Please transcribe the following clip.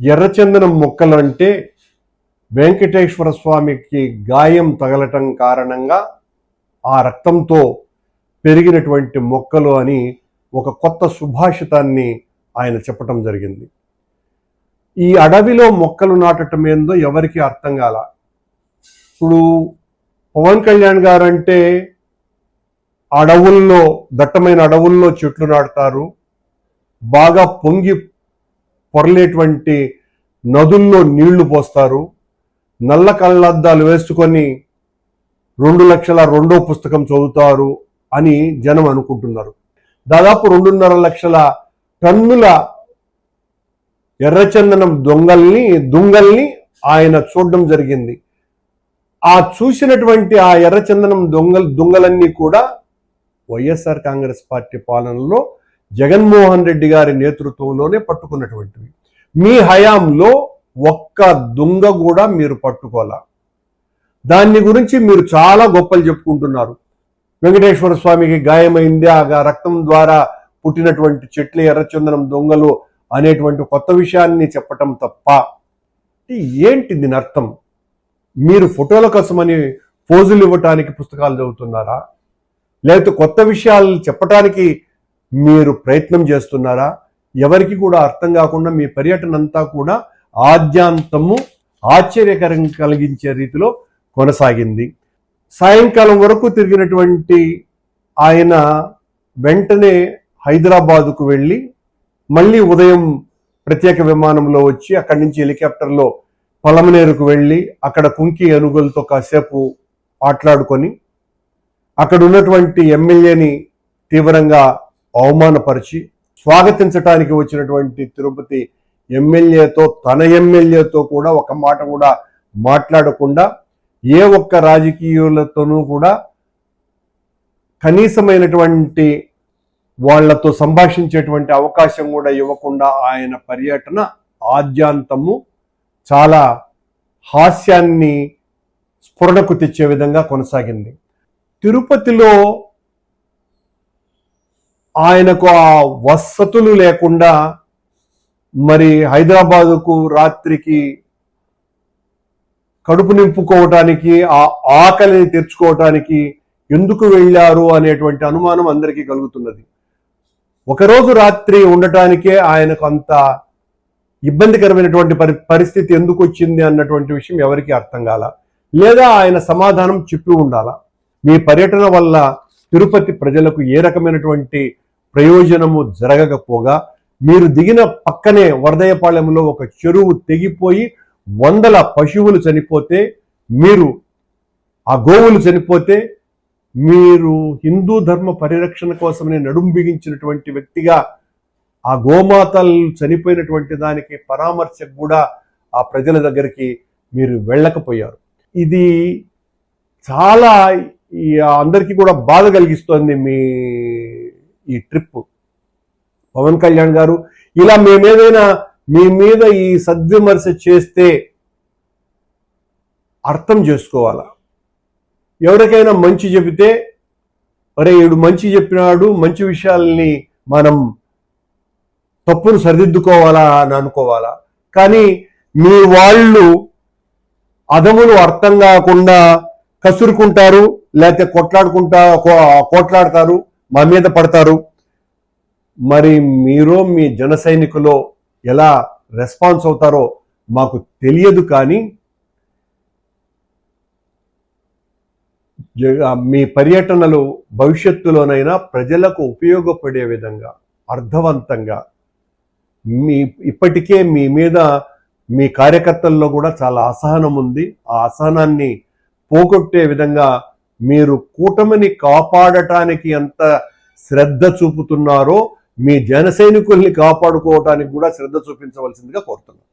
ఎర్రచందనం మొక్కలు అంటే వెంకటేశ్వర స్వామికి గాయం తగలటం కారణంగా ఆ రక్తంతో పెరిగినటువంటి మొక్కలు అని ఒక కొత్త సుభాషితాన్ని ఆయన చెప్పటం జరిగింది. ఈ అడవిలో మొక్కలు నాటటం ఏందో ఎవరికి అర్థం కాల. ఇప్పుడు పవన్ కళ్యాణ్ గారు అంటే అడవుల్లో దట్టమైన అడవుల్లో చెట్లు నాటుతారు బాగా పొంగి పొరలేటువంటి నదుల్లో నీళ్ళు పోస్తారు. నల్ల కళ్ళద్దాలు వేసుకొని రెండు లక్షల రెండో పుస్తకం చదువుతారు అని జనం అనుకుంటున్నారు. దాదాపు రెండున్నర లక్షల టన్నుల ఎర్రచందనం దొంగల్ని దుంగల్ని ఆయన చూడడం జరిగింది. ఆ చూసినటువంటి ఆ ఎర్రచందనం దొంగలు దొంగలన్నీ కూడా వైఎస్ఆర్ కాంగ్రెస్ పార్టీ పాలనలో జగన్మోహన్ రెడ్డి గారి నేతృత్వంలోనే పట్టుకున్నటువంటివి. మీ హయాంలో ఒక్క దొంగ కూడా మీరు పట్టుకోలా దాన్ని గురించి మీరు చాలా గొప్పలు చెప్పుకుంటున్నారు. వెంకటేశ్వర స్వామికి గాయమైంది ఆ రక్తం ద్వారా పుట్టినటువంటి చెట్లు ఎర్రచందనం దొంగలు అనేటువంటి కొత్త విషయాన్ని చెప్పటం తప్ప ఏంటి దీని అర్థం? మీరు ఫోటోల కోసమని పోజులు ఇవ్వటానికి పుస్తకాలు చదువుతున్నారా? లేకపోతే కొత్త విషయాలు చెప్పటానికి మీరు ప్రయత్నం చేస్తున్నారా? ఎవరికి కూడా అర్థం కాకుండా మీ పర్యటన అంతా కూడా ఆద్యాంతము ఆశ్చర్యకరం కలిగించే రీతిలో కొనసాగింది. సాయంకాలం వరకు తిరిగినటువంటి ఆయన వెంటనే హైదరాబాదుకు వెళ్ళి మళ్ళీ ఉదయం ప్రత్యేక విమానంలో వచ్చి అక్కడి నుంచి హెలికాప్టర్లో పొలమనేరుకు వెళ్ళి అక్కడ కుంకి అనుగులతో కాసేపు మాట్లాడుకొని అక్కడ ఉన్నటువంటి ఎమ్మెల్యేని తీవ్రంగా అవమానపరిచి స్వాగతించటానికి వచ్చినటువంటి తిరుపతి ఎమ్మెల్యేతో తన ఎమ్మెల్యేతో కూడా ఒక మాట కూడా మాట్లాడకుండా ఏ ఒక్క రాజకీయులతోనూ కూడా కనీసమైనటువంటి వాళ్ళతో సంభాషించేటువంటి అవకాశం కూడా ఇవ్వకుండా ఆయన పర్యటన ఆద్యాంతము చాలా హాస్యాన్ని స్ఫురణకు తెచ్చే విధంగా కొనసాగింది. తిరుపతిలో ఆయనకు ఆ వసతులు లేకుండా మరి హైదరాబాదుకు రాత్రికి కడుపు నింపుకోవటానికి ఆ ఆకలిని తెచ్చుకోవటానికి ఎందుకు వెళ్ళారు అనేటువంటి అనుమానం అందరికీ కలుగుతున్నది. ఒకరోజు రాత్రి ఉండటానికే ఆయనకు అంత ఇబ్బందికరమైనటువంటి పరి పరిస్థితి ఎందుకు వచ్చింది అన్నటువంటి విషయం ఎవరికీ అర్థం కాల. లేదా ఆయన సమాధానం చెప్పి ఉండాలా. మీ పర్యటన వల్ల తిరుపతి ప్రజలకు ఏ రకమైనటువంటి ప్రయోజనము జరగకపోగా మీరు దిగిన పక్కనే వరదయపాళెంలో ఒక చెరువు తెగిపోయి వందల పశువులు చనిపోతే మీరు ఆ గోవులు చనిపోతే మీరు హిందూ ధర్మ పరిరక్షణ కోసమని నడుం బిగించినటువంటి వ్యక్తిగా ఆ గోమాతలు చనిపోయినటువంటి దానికి పరామర్శకు కూడా ఆ ప్రజల దగ్గరికి మీరు వెళ్ళకపోయారు. ఇది చాలా అందరికీ కూడా బాధ కలిగిస్తోంది మీ ఈ ట్రిప్. పవన్ కళ్యాణ్ గారు ఇలా మేమేదైనా మీ మీద ఈ సద్విమర్శ చేస్తే అర్థం చేసుకోవాలా? ఎవరికైనా మంచి చెబితే అరే ఈడు మంచి చెప్పినాడు మంచి విషయాల్ని మనం తప్పును సరిదిద్దుకోవాలా అని అనుకోవాలా? కానీ మీ వాళ్ళు అదములు అర్థం కాకుండా కసురుకుంటారు లేకపోతే కొట్లాడుకుంటా కో- కొట్లాడతారు మా మీద పడతారు. మరి మీరు మీ జన సైనికులో ఎలా రెస్పాన్స్ అవుతారో మాకు తెలియదు కానీ మీ పర్యటనలు భవిష్యత్తులోనైనా ప్రజలకు ఉపయోగపడే విధంగా అర్థవంతంగా మీ ఇప్పటికే మీ మీద మీ కార్యకర్తల్లో కూడా చాలా అసహనం ఉంది. ఆ అసహనాన్ని పోగొట్టే విధంగా మీరు కూటమిని కాపాడటానికి ఎంత శ్రద్ధ చూపుతున్నారో మీ జన సైనికుల్ని కాపాడుకోవటానికి కూడా శ్రద్ధ చూపించవలసిందిగా కోరుతున్నాను